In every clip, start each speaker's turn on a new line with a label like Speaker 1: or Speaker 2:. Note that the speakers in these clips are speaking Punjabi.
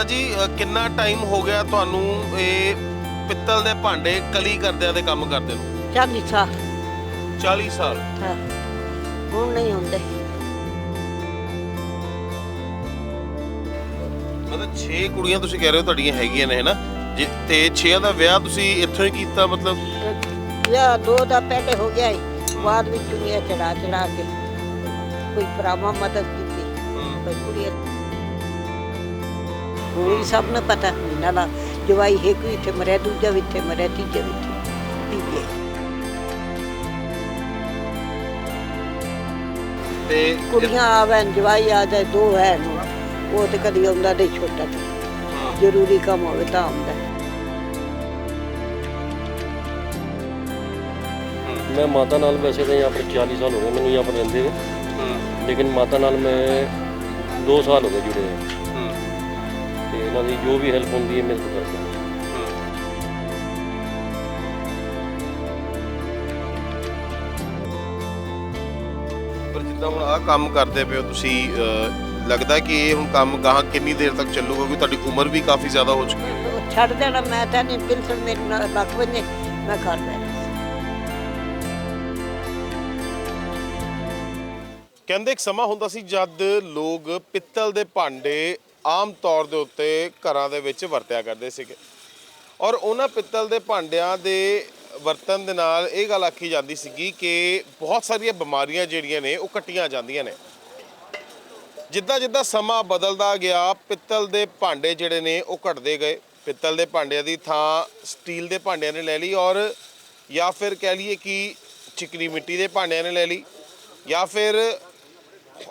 Speaker 1: ਮਾਤਾ ਜੀ ਅ, ਕਿੰਨਾ ਟਾਈਮ ਹੋ ਗਿਆ ਤੁਹਾਨੂੰ ਇਹ ਪਿੱਤਲ ਦੇ ਭਾਂਡੇ ਕਲੀ ਕਰਦਿਆਂ ਦੇ ਕੰਮ ਕਰਦੇ ਨੂੰ?
Speaker 2: ਚਾਲੀ ਸਾਲ।
Speaker 1: 40 ਸਾਲ।
Speaker 2: ਹਾਂ। ਹੁਣ ਨਹੀਂ ਹੁੰਦੇ।
Speaker 1: ਮਤਲਬ 6 ਕੁੜੀਆਂ ਤੁਸੀਂ ਕਹਿ ਰਹੇ ਹੋ ਤੁਹਾਡੀਆਂ ਹੈਗੀਆਂ ਨੇ ਹੈਨਾ? ਜੇ ਤੇ 6 ਦਾ ਵਿਆਹ ਤੁਸੀਂ ਇੱਥੋਂ ਹੀ ਕੀਤਾ ਮਤਲਬ?
Speaker 2: ਵਿਆਹ ਦੋ ਦਾ ਪਹਿਲੇ ਹੋ ਗਿਆ ਹੀ ਬਾਅਦ ਵਿੱਚ ਚੁੰਨੀਆਂ ਚੜਾ ਚੜਾ ਕੇ ਕੋਈ ਭਰਾਵਾਂ ਮਦਦ ਕੀਤੀ। ਕੋਈ ਕੁੜੀ ਹੋਈ ਸਭ ਨੂੰ ਪਤਾ ਇਹਨਾਂ ਦਾ ਜਵਾਈ ਹੈ ਕੋਈ ਇੱਥੇ ਮਰਿਆ ਦੂਜਾ ਵੀ ਇੱਥੇ ਮਰਿਆ ਤੀਜਾ ਵੀ ਇੱਥੇ
Speaker 1: ਤੇ
Speaker 2: ਕੁੜੀਆਂ ਆਵੈਨ ਜਵਾਈ ਆ ਜਾਏ ਦੋ ਹੈ ਉਹ ਤੇ ਕਦੀ ਆਉਂਦਾ ਨਹੀਂ ਛੋਟਾ ਜ਼ਰੂਰੀ ਕੰਮ ਹੋਵੇ ਤਾਂ ਆਉਂਦਾ।
Speaker 3: ਮੈਂ ਮਾਤਾ ਨਾਲ ਵੈਸੇ ਤਾਂ ਯਹਾਂ 40 ਸਾਲ ਹੋ ਗਏ ਮੈਨੂੰ ਯਹਾਂ
Speaker 1: ਰਹਿੰਦੇ
Speaker 3: ਨੂੰ। ਲੇਕਿਨ ਮਾਤਾ ਨਾਲ ਮੈਂ 2 ਸਾਲ ਹੋ ਗਏ ਜੁੜੇ
Speaker 1: ਹਾਂ
Speaker 3: ਤੇ ਇਹਨਾਂ ਦੀ ਜੋ ਵੀ ਹੈਲਪ ਹੁੰਦੀ ਹੈ ਮੇਰੇ ਤੋਂ ਕਰਦੇ ਨੇ
Speaker 1: ਪਰ ਜਿੱਦਾਂ ਹੁਣ ਆਹ ਕੰਮ ਕਰਦੇ ਪਏ ਹੋ ਤੁਸੀਂ ਲੱਗਦਾ ਕਿ ਇਹ ਹੁਣ ਕੰਮ ਗਾਹਾਂ ਕਿੰਨੀ ਦੇਰ ਤੱਕ ਚੱਲੂਗਾ? ਕਿਉਂਕਿ ਤੁਹਾਡੀ ਉਮਰ ਵੀ ਕਾਫੀ ਜ਼ਿਆਦਾ ਹੋ ਚੁੱਕੀ ਹੈ।
Speaker 2: ਛੱਡ ਦੇਣਾ ਮੈਂ ਤਾਂ ਨਹੀਂ ਪਿੰਸਲ ਮੇਰੇ ਨਾਲ ਲੱਗ ਵੰਨੇ ਮੈਂ ਘਰ ਬੈਠ
Speaker 1: ਕਹਿੰਦੇ ਇੱਕ ਸਮਾਂ ਹੁੰਦਾ ਸੀ ਜਦ ਲੋਕ ਪਿੱਤਲ ਦੇ ਭਾਂਡੇ ਆਮ ਤੌਰ ਦੇ ਉੱਤੇ ਘਰਾਂ ਦੇ ਵਿੱਚ ਵਰਤਿਆ ਕਰਦੇ ਸੀਗੇ। ਔਰ ਉਹਨਾਂ ਪਿੱਤਲ ਦੇ ਭਾਂਡਿਆਂ ਦੇ ਵਰਤਨ ਦੇ ਨਾਲ ਇਹ ਗੱਲ ਆਖੀ ਜਾਂਦੀ ਸੀਗੀ ਕਿ ਬਹੁਤ ਸਾਰੀਆਂ ਬਿਮਾਰੀਆਂ ਜਿਹੜੀਆਂ ਨੇ ਉਹ ਕੱਟੀਆਂ ਜਾਂਦੀਆਂ ਨੇ। ਜਿੱਦਾਂ ਜਿੱਦਾਂ ਸਮਾਂ ਬਦਲਦਾ ਗਿਆ, ਪਿੱਤਲ ਦੇ ਭਾਂਡੇ ਜਿਹੜੇ ਨੇ ਉਹ ਘਟਦੇ ਗਏ। ਪਿੱਤਲ ਦੇ ਭਾਂਡਿਆਂ ਦੀ ਥਾਂ ਸਟੀਲ ਦੇ ਭਾਂਡਿਆਂ ਨੇ ਲੈ ਲਈ ਔਰ ਜਾਂ ਫਿਰ ਕਹਿ ਲਈਏ ਕਿ ਚਿਕਨੀ ਮਿੱਟੀ ਦੇ ਭਾਂਡਿਆਂ ਨੇ ਲੈ ਲਈ। ਜਾਂ ਫਿਰ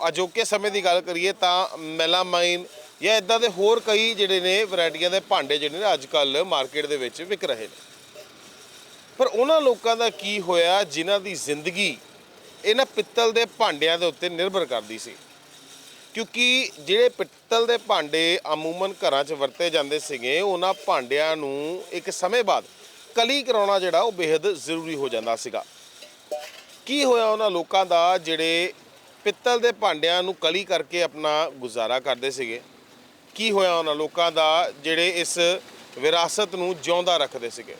Speaker 1: ਅਜੋਕੇ ਸਮੇਂ ਦੀ ਗੱਲ ਕਰੀਏ ਤਾਂ ਮੈਲਾਮਾਈਨ ਜਾਂ ਇਦਾਂ ਦੇ ਹੋਰ ਕਈ ਜਿਹੜੇ ਨੇ ਵੈਰਾਈਟੀਆਂ ਦੇ ਭਾਂਡੇ ਜਿਹੜੇ ਨੇ ਅੱਜ ਕੱਲ ਮਾਰਕੀਟ ਦੇ ਵਿੱਚ ਵਿਕ ਰਹੇ ਨੇ। ਪਰ ਉਹਨਾਂ ਲੋਕਾਂ ਦਾ ਕੀ ਹੋਇਆ, ਜਿਨ੍ਹਾਂ ਦੀ ਜ਼ਿੰਦਗੀ ਇਹਨਾਂ ਪਿੱਤਲ ਦੇ ਭਾਂਡਿਆਂ ਦੇ ਉੱਤੇ ਨਿਰਭਰ ਕਰਦੀ ਸੀ। ਕਿਉਂਕਿ ਜਿਹੜੇ ਪਿੱਤਲ ਦੇ ਭਾਂਡੇ ਅਮੂਮਨ ਘਰਾਂ 'ਚ ਵਰਤੇ ਜਾਂਦੇ ਸੀਗੇ, ਉਹਨਾਂ ਭਾਂਡਿਆਂ ਨੂੰ ਇੱਕ ਸਮੇਂ ਬਾਅਦ ਕਲੀ ਕਰਾਉਣਾ ਜਿਹੜਾ ਉਹ ਬੇहद ਜ਼ਰੂਰੀ ਹੋ ਜਾਂਦਾ ਸੀਗਾ। ਕੀ ਹੋਇਆ ਉਹਨਾਂ ਲੋਕਾਂ ਦਾ, ਜਿਹੜੇ ਪਿੱਤਲ ਦੇ ਭਾਂਡਿਆਂ ਨੂੰ ਕਲੀ ਕਰਕੇ ਆਪਣਾ ਗੁਜ਼ਾਰਾ ਕਰਦੇ ਸੀਗੇ? ਕੀ ਹੋਇਆ ਉਹਨਾਂ ਲੋਕਾਂ ਦਾ ਜਿਹੜੇ ਇਸ ਵਿਰਾਸਤ ਨੂੰ ਜਿਉਂਦਾ ਰੱਖਦੇ ਸੀਗੇ?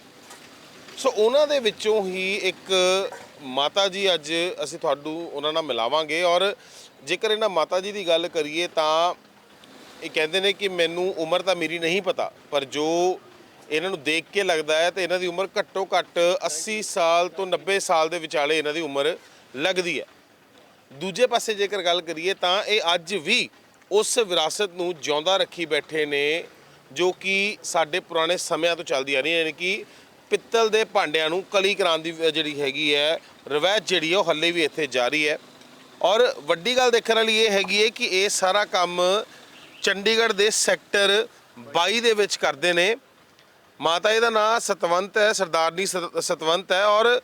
Speaker 1: ਸੋ ਉਹਨਾਂ ਦੇ ਵਿੱਚੋਂ ਹੀ ਇੱਕ ਮਾਤਾ ਜੀ ਅੱਜ ਅਸੀਂ ਤੁਹਾਨੂੰ ਉਹਨਾਂ ਨਾਲ ਮਿਲਾਵਾਂਗੇ ਔਰ ਜੇਕਰ ਇਹਨਾਂ ਮਾਤਾ ਜੀ ਦੀ ਗੱਲ ਕਰੀਏ ਤਾਂ ਇਹ ਕਹਿੰਦੇ ਨੇ ਕਿ ਮੈਨੂੰ ਉਮਰ ਤਾਂ ਮੇਰੀ ਨਹੀਂ ਪਤਾ, ਪਰ ਜੋ ਇਹਨਾਂ ਨੂੰ ਦੇਖ ਕੇ ਲੱਗਦਾ ਹੈ ਤੇ ਇਹਨਾਂ ਦੀ ਉਮਰ ਘੱਟੋ ਘੱਟ 80 ਸਾਲ ਤੋਂ 90 ਸਾਲ ਦੇ ਵਿਚਾਲੇ ਇਹਨਾਂ ਦੀ ਉਮਰ ਲੱਗਦੀ ਹੈ। ਦੂਜੇ ਪਾਸੇ ਜੇਕਰ ਗੱਲ ਕਰੀਏ ਤਾਂ ਇਹ ਅੱਜ ਵੀ ਉਸ ਵਿਰਾਸਤ ਨੂੰ ਜਿਉਂਦਾ ਰੱਖੀ ਬੈਠੇ ਨੇ ਜੋ ਕਿ ਸਾਡੇ ਪੁਰਾਣੇ ਸਮਿਆਂ ਤੋਂ ਚੱਲਦੀ ਆ ਰਹੀ ਹੈ, ਯਾਨੀ ਕਿ ਪਿੱਤਲ ਦੇ ਭਾਂਡਿਆਂ ਨੂੰ ਕਲੀ ਕਰਾਉਣ ਦੀ ਜਿਹੜੀ ਹੈਗੀ ਹੈ, ਰਵਾਇਤ ਜਿਹੜੀ ਹੈ, ਉਹ ਹੱਲੇ ਵੀ ਇੱਥੇ ਜਾਰੀ ਹੈ। ਔਰ ਵੱਡੀ ਗੱਲ ਦੇਖਣ ਵਾਲੀ ਇਹ ਹੈਗੀ ਹੈ ਕਿ ਇਹ ਸਾਰਾ ਕੰਮ ਚੰਡੀਗੜ੍ਹ ਦੇ ਸੈਕਟਰ 22 ਦੇ ਵਿੱਚ ਕਰਦੇ ਨੇ। ਮਾਤਾ ਜੀ ਦਾ ਨਾਮ ਸਤਵੰਤ ਹੈ ਸਰਦਾਰਨੀ ਸਤ- ਸਤਵੰਤ ਹੈ ਔਰ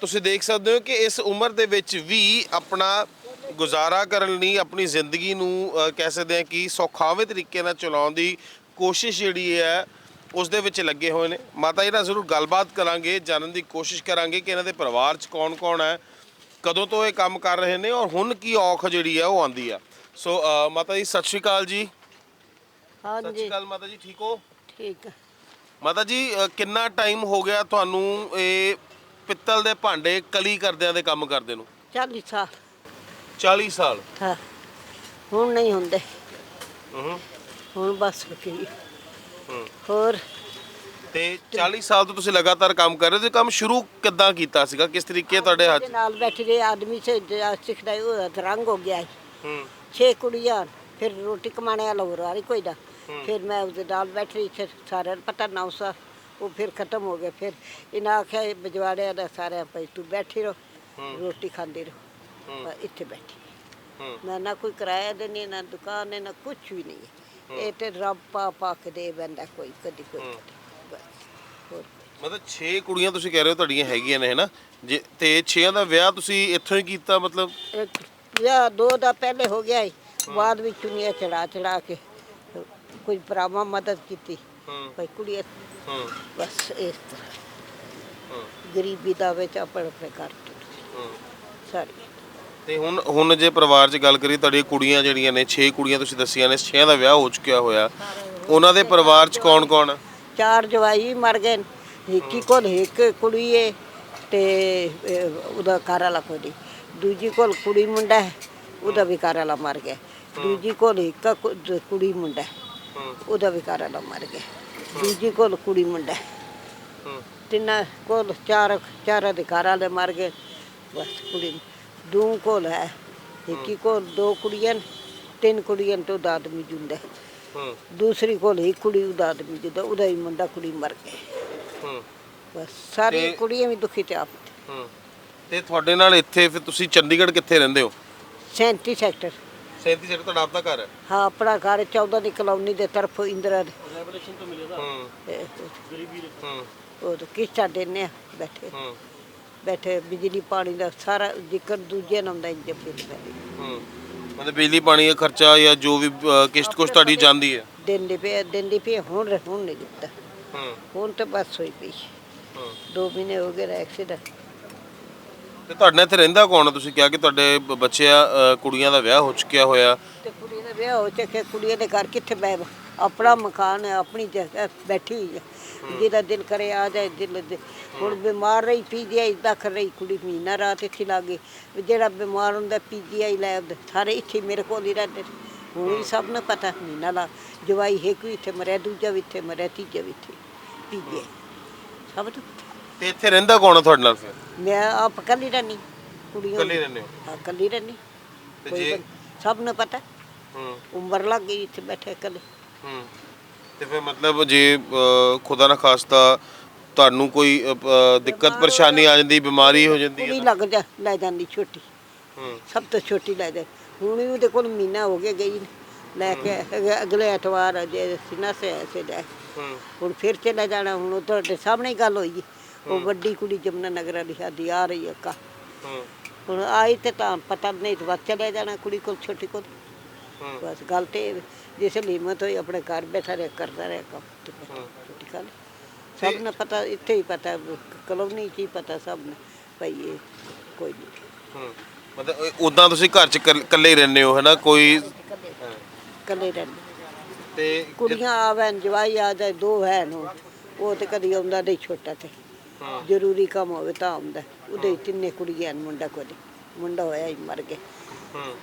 Speaker 1: ਤੁਸੀਂ ਦੇਖ ਸਕਦੇ ਹੋ ਕਿ ਇਸ ਉਮਰ ਦੇ ਵਿੱਚ ਵੀ ਆਪਣਾ ਗੁਜ਼ਾਰਾ ਕਰਨ ਲਈ ਆਪਣੀ ਜ਼ਿੰਦਗੀ ਨੂੰ ਕਹਿ ਸਕਦੇ ਹਾਂ ਕਿ ਸੌਖਾਵੇਂ ਤਰੀਕੇ ਨਾਲ ਚਲਾਉਣ ਦੀ ਕੋਸ਼ਿਸ਼ ਜਿਹੜੀ ਹੈ ਉਸ ਦੇ ਵਿੱਚ ਲੱਗੇ ਹੋਏ ਨੇ। ਮਾਤਾ ਜੀ ਨਾਲ ਜ਼ਰੂਰ ਗੱਲਬਾਤ ਕਰਾਂਗੇ ਜਾਣਨ ਦੀ ਕੋਸ਼ਿਸ਼ ਕਰਾਂਗੇ ਕਿ ਇਹਨਾਂ ਦੇ ਪਰਿਵਾਰ 'ਚ ਕੌਣ-ਕੌਣ ਹੈ ਕਦੋਂ ਤੋਂ ਇਹ ਕੰਮ ਕਰ ਰਹੇ ਨੇ ਔਰ ਹੁਣ ਕੀ ਔਖ ਜਿਹੜੀ ਹੈ ਉਹ ਆਂਦੀ ਆ। ਸੋ ਮਾਤਾ ਜੀ ਸਤਿ ਸ਼੍ਰੀ ਅਕਾਲ ਜੀ। ਸਤਿ ਸ਼੍ਰੀ
Speaker 2: ਹਾਂਜੀ
Speaker 1: ਅਕਾਲ ਮਾਤਾ ਜੀ ਠੀਕ ਹੋ?
Speaker 2: ਠੀਕ
Speaker 1: ਮਾਤਾ ਜੀ ਕਿੰਨਾ ਟਾਈਮ ਹੋ ਗਿਆ ਤੁਹਾਨੂੰ ਇਹ ਪਿੱਤਲ ਦੇ ਭਾਂਡੇ ਕਲੀ ਕਰਦਿਆਂ ਦੇ ਕੰਮ ਕਰਦੇ ਨੂੰ?
Speaker 2: ਚਾਲੀ ਸਾਲ।
Speaker 1: 40 ਸਾਲ।
Speaker 2: ਹਾਂ। ਹੁਣ ਨਹੀਂ ਹੁੰਦੇ।
Speaker 1: ਹੂੰ।
Speaker 2: ਹੁਣ ਬਸ ਕੀ। ਹੋਰ?
Speaker 1: ਤੇ 40 ਸਾਲ ਤੋਂ ਤੁਸੀਂ ਲਗਾਤਾਰ ਕੰਮ ਕਰ ਰਹੇ ਹੋ ਤੇ ਕੰਮ ਸ਼ੁਰੂ ਕਿੱਦਾਂ ਕੀਤਾ ਸੀਗਾ? ਕਿਸ ਤਰੀਕੇ ਤੁਹਾਡੇ ਹੱਥ
Speaker 2: ਨਾਲ ਬੈਠੇ ਰਹੇ ਆਦਮੀ ਸੇ ਸਿੱਖਦਾ ਉਹ ਰੰਗ ਹੋ ਗਿਆ। ਹੈ। ਛੇ ਕੁੜੀਆਂ ਫਿਰ ਰੋਟੀ ਕਮਾਣੇ ਵਾਲਾ ਹੋਰ ਆ ਰਹੀ ਕੋਈ ਦਾ ਫਿਰ ਮੈਂ ਉਹਦੇ ਨਾਲ ਬੈਠ ਫਿਰ ਸਾਰਿਆਂ ਨੂੰ ਪਤਾ ਨਾ ਉਸਾ ਉਹ ਫਿਰ ਖਤਮ ਹੋ ਗਿਆ। ਫਿਰ ਇਹਨਾਂ ਆਖਿਆ ਬਜਵਾੜਿਆਂ ਦਾ ਸਾਰਿਆਂ ਭਾਈ ਤੂੰ ਬੈਠੀ ਰਹੋ ਰੋਟੀ ਖਾਂਦੀ ਰਹੋ। ਇੱਥੇ ਬੈਠੀ
Speaker 1: ਹੂੰ।
Speaker 2: ਮੈਂ ਨਾ ਕੋਈ ਕਿਰਾਇਆ ਦੇਣੀ ਨਾ ਦੁਕਾਨ ਹੈ ਨਾ ਕੁਝ ਵੀ ਨਹੀਂ ਹੈ। ਇਹ ਤੇ ਰੱਬ ਪਾ ਪਾ ਕੇ ਦੇ ਬੰਦਾ ਕੋਈ ਕਦੀ ਕੋਈ ਕਦੀ। ਬਸ। ਹੋਰ
Speaker 1: ਮਤਲਬ 6 ਕੁੜੀਆਂ ਤੁਸੀਂ ਕਹਿ ਰਹੇ ਹੋ ਤੁਹਾਡੀਆਂ ਹੈਗੀਆਂ ਨੇ ਹੈਨਾ ਜੇ ਤੇ 6 ਦਾ ਵਿਆਹ ਤੁਸੀਂ ਇੱਥੋਂ ਹੀ ਕੀਤਾ ਮਤਲਬ?
Speaker 2: ਇੱਕ ਵਿਆਹ ਦੋ ਦਾ ਪਹਿਲੇ ਹੋ ਗਿਆ ਸੀ ਬਾਅਦ ਵਿੱਚ ਚੁੰਨੀਆਂ ਚੜਾ ਚੜਾ ਕੇ ਕੋਈ ਭਰਾਵਾਂ ਮਦਦ ਕੀਤੀ।
Speaker 1: ਹੂੰ।
Speaker 2: ਕੋਈ ਕੁੜੀ
Speaker 1: ਹੂੰ।
Speaker 2: ਬਸ ਇਸ ਤਰ੍ਹਾਂ। ਗਰੀਬੀ ਦਾ ਵਿੱਚ ਆਪਣੇ ਆਪਣੇ ਘਰ ਟੁੱਟ
Speaker 1: ਹੂੰ।
Speaker 2: ਸਾਰੀ।
Speaker 1: ਤੇ ਹੁਣ ਹੁਣ ਜੇ ਪਰਿਵਾਰ 'ਚ ਗੱਲ ਕਰੀ ਤੁਹਾਡੀਆਂ ਕੁੜੀਆਂ ਜਿਹੜੀਆਂ ਨੇ 6 ਕੁੜੀਆਂ ਤੁਸੀਂ ਦੱਸੀਆਂ ਨੇ 6 ਦਾ ਵਿਆਹ ਹੋ ਚੁੱਕਿਆ ਹੋਇਆ। ਉਹਨਾਂ ਦੇ ਪਰਿਵਾਰ 'ਚ ਕੌਣ ਕੌਣ ਆ?
Speaker 2: ਚਾਰ ਜਵਾਈ ਮਰ ਗਏ ਨੇ। ਇੱਕੀ ਕੋਲ ਇੱਕ ਕੁੜੀ ਏ ਤੇ ਅਹ, ਉਹਦਾ ਘਰ ਵਾਲਾ ਕੋਈ ਦੂਜੀ ਕੋਲ ਕੁੜੀ ਮੁੰਡਾ ਹੈ ਉਹਦਾ ਵੀ ਘਰ ਵਾਲਾ ਮਰ ਗਿਆ। ਦੂਜੀ ਕੋਲ ਇੱਕ ਕੁ- ਕੁੜੀ ਮੁੰਡਾ ਹੈ, ਉਹਦਾ ਵੀ ਘਰ ਵਾਲਾ ਮਰ ਗਿਆ। ਦੂਜੀ ਕੋਲ ਕੁੜੀ ਮੁੰਡਾ ਹੈ। ਤਿੰਨਾਂ ਕੋਲ ਚਾਰ ਚਾਰਾਂ ਦੇ ਘਰ ਵਾਲੇ ਮਰ ਗਏ ਬਸ ਕੁੜੀ ਦੋ ਕੋਲ ਹੈ। ਇੱਕੀ ਕੋਲ ਦੋ ਕੁੜੀਆਂ ਤਿੰਨ ਕੁੜੀਆਂ ਤੋਂ ਦਾ ਆਦਮੀ ਜੁੰਦਾ ਹੈ। ਦੂਸਰੀ ਕੋਲ ਇੱਕ ਕੁੜੀ ਉਹਦਾ ਆਦਮੀ ਜੁੰਦਾ ਉਹਦਾ ਹੀ ਮੁੰਡਾ ਕੁੜੀ ਮਰ ਗਏ ਬਸ ਸਾਰੀ
Speaker 1: ਤੇ-
Speaker 2: ਕੁੜੀਆਂ ਵੀ ਦੁਖੀ ਤੇ ਆਪ
Speaker 1: ਤੇ ਤੁਹਾਡੇ ਨਾਲ ਇੱਥੇ ਫਿਰ ਤੁਸੀਂ ਚੰਡੀਗੜ੍ਹ ਕਿੱਥੇ ਰਹਿੰਦੇ ਹੋ?
Speaker 2: 37 ਸੈਕਟਰ।
Speaker 1: 37 ਸੈਕਟਰ ਤੁਹਾਡਾ ਆਪਣਾ ਘਰ ਹੈ?
Speaker 2: ਹਾਂ ਆਪਣਾ ਘਰ 14 ਦੀ ਕਲੋਨੀ ਦੇ ਤਰਫ ਇੰਦਰਾ ਦੇ।
Speaker 3: ਰੈਵੋਲੂਸ਼ਨ ਤੋਂ ਮਿਲਿਆ
Speaker 1: ਹੂੰ।
Speaker 2: ਇਹ,
Speaker 3: ਗਰੀਬੀ ਦੇ
Speaker 1: ਹੂੰ
Speaker 2: ਉਹ ਤਾਂ ਕਿਸ਼ਤਾਂ ਦਿੰਦੇ ਆ ਬੈਠੇ।
Speaker 1: ਹੂੰ।
Speaker 2: ਬੈਠੇ ਬਿਜਲੀ ਪਾਣੀ ਦਾ ਸਾਰਾ ਜ਼ਿਕਰ ਦੂਜੇ ਨਾਮ ਦਾ ਇੰਜ ਪੈ
Speaker 1: ਹੂੰ ਮਤਲਬ ਬਿਜਲੀ ਪਾਣੀ ਦਾ ਖਰਚਾ ਜਾਂ ਜੋ ਵੀ ਅ, ਕਿਸ਼ਤ ਕੁਛ ਤੁਹਾਡੀ ਜਾਂਦੀ ਹੈ।
Speaker 2: ਦਿੰਦੇ ਪਏ ਦਿੰਦੇ ਪਏ ਹੁਣ ਹੁਣ ਨਹੀਂ ਦਿੱਤਾ।
Speaker 1: ਹੂੰ।
Speaker 2: ਹੁਣ ਤਾਂ ਬਸ ਹੋਈ ਪਈ।
Speaker 1: ਹੂੰ।
Speaker 2: ਦੋ ਮਹੀਨੇ ਹੋ ਗਏ ਐਕਸੀਡੈਂਟ।
Speaker 1: ਤੇ ਤੁਹਾਡੇ ਨਾਲ ਇੱਥੇ ਰਹਿੰਦਾ ਕੌਣ? ਤੁਸੀਂ ਕਿਹਾ ਕਿ ਤੁਹਾਡੇ ਬ- ਬੱਚੇ ਆ ਅ, ਕੁੜੀਆਂ ਦਾ ਵਿਆਹ ਹੋ ਚੁੱਕਿਆ ਹੋਇਆ।
Speaker 2: ਤੇ ਕੁੜੀ ਦਾ ਵਿਆਹ ਹੋ ਚੱਕੇ ਕੁੜੀ ਦੇ ਘਰ ਕਿੱਥੇ ਬੈ ਆਪਣਾ ਮਕਾਨ ਹੈ ਆਪਣੀ ਜਗ੍ਹਾ ਬੈਠੀ ਹੋਈ ਹੈ। ਜਿਹਦਾ ਦਿਲ ਕਰੇ ਆ ਜਾਏ ਦਿਲ ਦੇ ਹੁਣ ਬਿਮਾਰ ਰਹੀ ਪੀਜੀਆਈ ਦਾਖਲ ਰਹੀ ਕੁੜੀ ਮਹੀਨਾ ਰਾਤ ਇੱਥੇ ਲੱਗੇ। ਜਿਹੜਾ ਬਿਮਾਰ ਹੁੰਦਾ ਪੀਜੀਆਈ ਲੈ ਆਉਂਦਾ। ਸਾਰੇ ਇੱਥੇ ਮੇਰੇ ਕੋਲ ਹੀ ਰਹਿੰਦੇ। ਹੁਣ ਵੀ ਸਭ ਨੂੰ ਪਤਾ ਮਹੀਨਾ ਲਾ ਜਵਾਈ ਇੱਕ ਵੀ ਇੱਥੇ ਮਰਿਆ ਦੂਜਾ ਵੀ ਇੱਥੇ ਮਰਿਆ ਤੀਜਾ ਵੀ ਇੱਥੇ ਪੀਜੀਆਈ ਸਭ ਨੂੰ ਪਤਾ।
Speaker 1: ਤੇ ਇੱਥੇ ਰਹਿੰਦਾ ਕੌਣ ਆ ਤੁਹਾਡੇ ਨਾਲ ਫਿਰ?
Speaker 2: ਮੈਂ ਆਪ ਕੱਲੀ ਰਹਿਣੀ ਕੁੜੀਆਂ
Speaker 1: ਇਕੱਲੇ ਰਹਿੰਦੇ ਹੋ?
Speaker 2: ਹਾਂ ਕੱਲੀ ਰਹਿਣੀ
Speaker 1: ਤੇ
Speaker 2: ਕੋਈ
Speaker 1: ਜੇ
Speaker 2: ਸਭ ਨੂੰ ਪਤਾ।
Speaker 1: ਹੂੰ।
Speaker 2: ਉਮਰ ਲੱਗ ਗਈ ਇੱਥੇ ਬੈਠੇ ਇਕੱਲੇ।
Speaker 1: ਹੂੰ। ਤੇ ਫਿਰ ਮਤਲਬ ਜੇ ਅ, ਖੁਦਾ ਨਾ ਖਾਸਤਾ ਤੁਹਾਨੂੰ ਕੋਈ ਅ, ਦਿੱਕਤ ਪਰੇਸ਼ਾਨੀ ਆ ਜਾਂਦੀ ਬਿਮਾਰੀ ਹੋ ਜਾਂਦੀ ਹੈ
Speaker 2: ਲੱਗ ਜਾ ਲੈ ਜਾਂਦੀ ਛੋਟੀ।
Speaker 1: ਹੂੰ।
Speaker 2: ਸਭ ਤੋਂ ਛੋਟੀ ਲੈ ਜਾ। ਹੁਣ ਵੀ ਉਹਦੇ ਕੋਲ ਮਹੀਨਾ ਹੋ ਗਿਆ ਗਈ ਨੂੰ। ਲੈ ਕੇ ਅਗ- ਅਗਲੇ ਐਤਵਾਰ ਜੇ ਸਿਨਾ ਸੇ ਐਸੇ ਲੈ।
Speaker 1: ਹੂੰ।
Speaker 2: ਹੁਣ ਫਿਰ ਚਲੇ ਜਾਣਾ ਹੁਣ ਉਹ ਤੁਹਾਡੇ ਸਾਹਮਣੇ ਹੀ ਗੱਲ ਹੋਈ ਹੈ। ਉਹ ਵੱਡੀ ਕੁੜੀ ਜਮਨਾ ਨਗਰ ਵਾਲੀ ਸ਼ਾਦੀ ਆ ਰਹੀ ਹੈ ਕਾ
Speaker 1: ਹੂੰ।
Speaker 2: ਹੁਣ ਆਈ ਤੇ ਤਾਂ ਪਤਾ ਨਹੀਂ ਤੇ ਬਸ ਚਲੇ ਜਾਣਾ ਕੁੜੀ ਕੋਲ ਛੋਟੀ ਕੋਲ। ਬਸ ਗੱਲ ਤੇ ਇਹ। ਜਿਸ ਹਿੰਮਤ ਹੋਈ ਆਪਣੇ ਘਰ ਬੈਠਾ ਰਿਹਾ ਕਰਦਾ ਰਿਹਾ ਕੰਮ। ਤੇ ਬਸ ਛੋਟੀ ਗੱਲ ਸਭ ਨੂੰ ਪਤਾ ਇੱਥੇ ਹੀ ਪਤਾ ਕਲੋਨੀ ਚ ਹੀ ਪਤਾ ਸਭ ਨੂੰ ਭਾਈ ਇਹ ਕੋਈ ਨਹੀਂ।
Speaker 1: ਹੂੰ ਮਤਲਬ ਉਦਾਂ ਤੁਸੀਂ ਘਰ ਚ ਇਕੱਲ- ਇਕੱਲੇ ਹੀ ਰਹਿੰਦੇ ਹੋ ਹੈਨਾ? ਕੋਈ
Speaker 2: ਕੱਲੇ ਰਹਿੰਦੇ।
Speaker 1: ਤੇ
Speaker 2: ਕੁੜੀਆਂ ਆਵੈਨ ਜਵਾਈ ਆ ਜਾਏ ਦੋ ਹੈ ਨੂੰ ਉਹ ਤੇ ਕਦੀ ਆਉਂਦਾ ਨਹੀਂ ਛੋਟਾ ਤੇ।
Speaker 1: ਹਾਂ।
Speaker 2: ਜ਼ਰੂਰੀ ਕੰਮ ਹੋਵੇ ਤਾਂ ਆਉਂਦਾ। ਉਹਦੇ ਹੀ ਤਿੰਨੇ ਕੁੜੀਆਂ ਨੇ ਮੁੰਡਾ ਕੋਈ ਨਹੀਂ। ਮੁੰਡਾ ਹੋਇਆ ਹੀ ਮਰ ਗਿਆ।
Speaker 1: ਹੂੰ।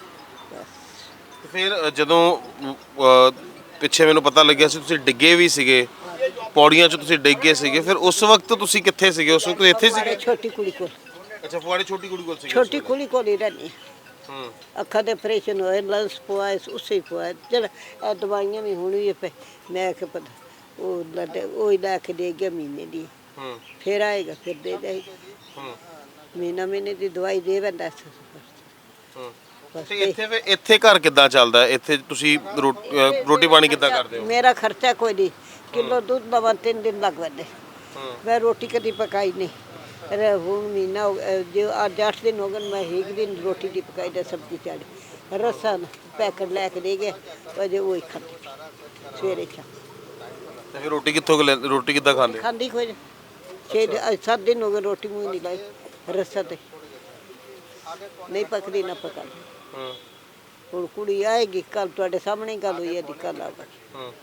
Speaker 2: ਬਸ।
Speaker 1: ਫਿਰ ਅ, ਜਦੋਂ ਅ, ਪਿੱਛੇ ਮੈਨੂੰ ਪਤਾ ਲੱਗਿਆ ਸੀ ਤੁਸੀਂ ਡਿੱਗੇ ਵੀ ਸੀਗੇ। ਪੌੜੀਆਂ 'ਚ ਤੁਸੀਂ ਡਿੱਗੇ ਸੀਗੇ। ਫਿਰ ਉਸ ਵਕਤ ਤੁਸੀਂ ਕਿੱਥੇ ਸੀਗੇ? ਉਸ ਵਕਤ ਇੱਥੇ ਸੀਗੇ?
Speaker 2: ਛੋਟੀ ਕੁੜੀ ਕੋਲ।
Speaker 1: ਅੱਛਾ ਫੁਆੜੇ ਛੋਟੀ ਕੁੜੀ ਕੋਲ ਸੀਗੇ
Speaker 2: ਛੋਟੀ ਕੁੜੀ ਕੋਲ ਹੀ ਰਹਿੰਦੀ।
Speaker 1: ਹੂੰ।
Speaker 2: ਅੱਖਾਂ ਦੇ ਆਪਰੇਸ਼ਨ ਹੋਏ ਲੰਸ ਪਵਾਏ ਉਸੇ ਹੀ ਪਵਾਏ। ਜਿਹੜਾ ਇਹ ਦਵਾਈਆਂ ਵੀ ਹੁਣ ਵੀ ਪਏ। ਮੈਂ ਕਿ ਪਤਾ ਉਹ ਲੱਡੇ ਉਹ ਹੀ ਲੈ ਕੇ ਦੇ ਗਿਆ ਮਹੀਨੇ ਦੀ।
Speaker 1: ਹੂੰ।
Speaker 2: ਫਿਰ ਆਏਗਾ ਫਿਰ ਦੇ ਜਾਏਗਾ
Speaker 1: ਹੂੰ।
Speaker 2: ਮਹੀਨਾ ਮਹੀਨੇ ਦੀ ਦਵਾਈ ਦੇ ਬੰਦਾ
Speaker 1: ਹੂੰ। ਤੇ ਇੱਥੇ ਫਿਰ ਇੱਥੇ ਘਰ ਕਿੱਦਾਂ ਚੱਲਦਾ? ਇੱਥੇ ਤੁਸੀਂ ਰੋ- ਰੋਟੀ ਪਾਣੀ ਕਿੱਦਾਂ ਕਰਦੇ ਹੋ?
Speaker 2: ਮੇਰਾ ਖਰਚਾ ਕੋਈ ਨਹੀਂ। ਕਿਲੋ ਦੁੱਧ ਲਵਾਂ ਤਿੰਨ ਦਿਨ ਲੱਗ ਜਾਂਦੇ।
Speaker 1: ਹੂੰ।
Speaker 2: ਮੈਂ ਰੋਟੀ ਕਦੀ ਪਕਾਈ ਨਹੀਂ। ਅਰੇ ਹੁਣ ਮਹੀਨਾ ਹੋ ਗਿਆ, ਜੋ ਅੱਜ 8 ਦਿਨ ਹੋ ਗਏ ਮੈਂ ਇੱਕ ਦਿਨ ਰੋਟੀ ਦੀ ਪਕਾਈ ਦਾ ਸਬਜ਼ੀ ਚਾੜੀ ਰਸਨ ਪੈਕਟ ਲੈ ਕੇ ਦੇ ਗਿਆ ਵਜੇ ਉਹ ਹੀ ਖਾਂਦੀ ਪਈ। ਸਵੇਰੇ ਚਾ
Speaker 1: ਤੇ ਫਿਰ ਰੋਟੀ ਕਿੱਥੋਂ ਕੁ ਲੈ- ਰੋਟੀ ਕਿੱਦਾਂ ਖਾਂਦੇ?
Speaker 2: ਖਾਂਦੀ ਕੋਈ। ਛੇ ਦਿਨ- ਅੱਜ ਸੱਤ ਦਿਨ ਹੋ ਗਏ ਰੋਟੀ ਮੂੰਹ ਨਹੀਂ ਲਾਈ ਰਸਾ ਤੇ। ਨਹੀਂ ਪਕਦੀ ਨਾ ਪਕਾ
Speaker 1: ਹੂੰ।
Speaker 2: ਹੁਣ ਕੁੜੀ ਆਏਗੀ ਕੱਲ ਤੁਹਾਡੇ ਸਾਹਮਣੇ ਗੱਲ ਹੋਈ ਹੈ ਦੀ ਕੱਲ ਆਵੇਗੀ
Speaker 1: ਹੂੰ।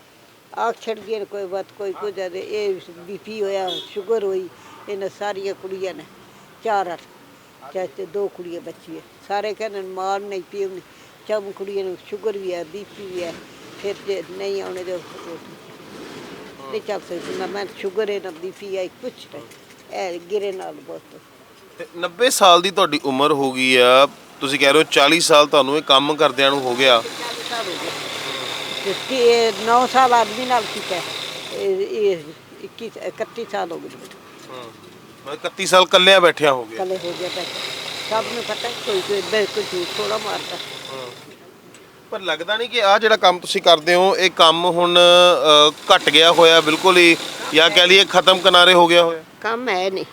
Speaker 2: ਆਖ ਛੱਡ ਨੇ ਕੋਈ ਬਾਤ ਕੋਈ ਕੁਝ ਦੇ ਇਹ ਬੀਪੀ ਹੋਇਆ ਸ਼ੂਗਰ ਹੋਈ ਇਹਨਾਂ ਸਾਰੀਆਂ ਕੁੜੀਆਂ ਨੇ ਚਾਰ ਅੱਠ ਚਾਚੇ ਦੋ ਕੁੜੀਆਂ ਬੱਚੀਆਂ ਸਾਰੇ ਕਹਿੰਦੇ ਮਾਰ ਨਹੀਂ ਪੀਉ ਨਹੀਂ ਚਮ ਕੁੜੀਆਂ ਨੂੰ ਸ਼ੂਗਰ ਵੀ ਹੈ ਬੀਪੀ ਵੀ ਹੈ ਫਿਰ ਜੇ ਨਹੀਂ ਆਉਣੇ ਦੇ ਨਹੀਂ ਚੱਲ ਸਕਦੀ। ਨਾ ਮੈਂ ਸ਼ੂਗਰ ਹੈ ਨਾ ਬੀਪੀ ਹੈ ਕੁਛ ਨਹੀਂ। ਇਹ ਗਿਰੇ ਨਾਲ ਬਹੁਤ।
Speaker 1: ਤੇ 90 ਸਾਲ ਦੀ ਤੁਹਾਡੀ ਉਮਰ ਹੋ ਗਈ ਆ ਤੁਸੀਂ ਕਹਿ ਰਹੇ ਹੋ 40 ਸਾਲ ਤੁਹਾਨੂੰ ਇਹ ਕੰਮ ਕਰਦਿਆਂ ਨੂੰ ਹੋ ਗਿਆ।
Speaker 2: 40 ਸਾਲ ਹੋ ਗਏ। ਇਹ 9 ਸਾਲ ਆਦਮੀ ਨਾਲ ਕੀਤਾ ਹੈ। ਇਹ ਇਹ 21 31 ਸਾਲ ਹੋ ਗਏ
Speaker 1: ਮਤਲਬ 31 ਸਾਲ ਕੱਲਿਆਂ ਬੈਠਿਆਂ ਹੋ ਗਿਆ।
Speaker 2: ਕਲੇ ਹੋ ਗਿਆ ਤਾਂ ਸਭ ਨੂੰ ਪਤਾ ਹੈ, ਕੋਈ ਕੋਈ ਬੇ ਕੋਈ ਝੂਠ ਥੋੜਾ ਮਾਰਦਾ।
Speaker 1: ਪਰ ਲੱਗਦਾ ਨਹੀਂ ਕਿ ਆ ਜਿਹੜਾ ਕੰਮ ਤੁਸੀਂ ਕਰਦੇ ਹੋ ਇਹ ਕੰਮ ਹੁਣ ਅ, ਘਟ ਗਿਆ ਹੋਇਆ ਬਿਲਕੁਲ ਹੀ ਜਾਂ ਕਹਿ ਲਈਏ ਖਤਮ ਕਿਨਾਰੇ ਹੋ ਗਿਆ ਹੋਇਆ।
Speaker 2: ਕੰਮ ਹੈ ਨਹੀਂ।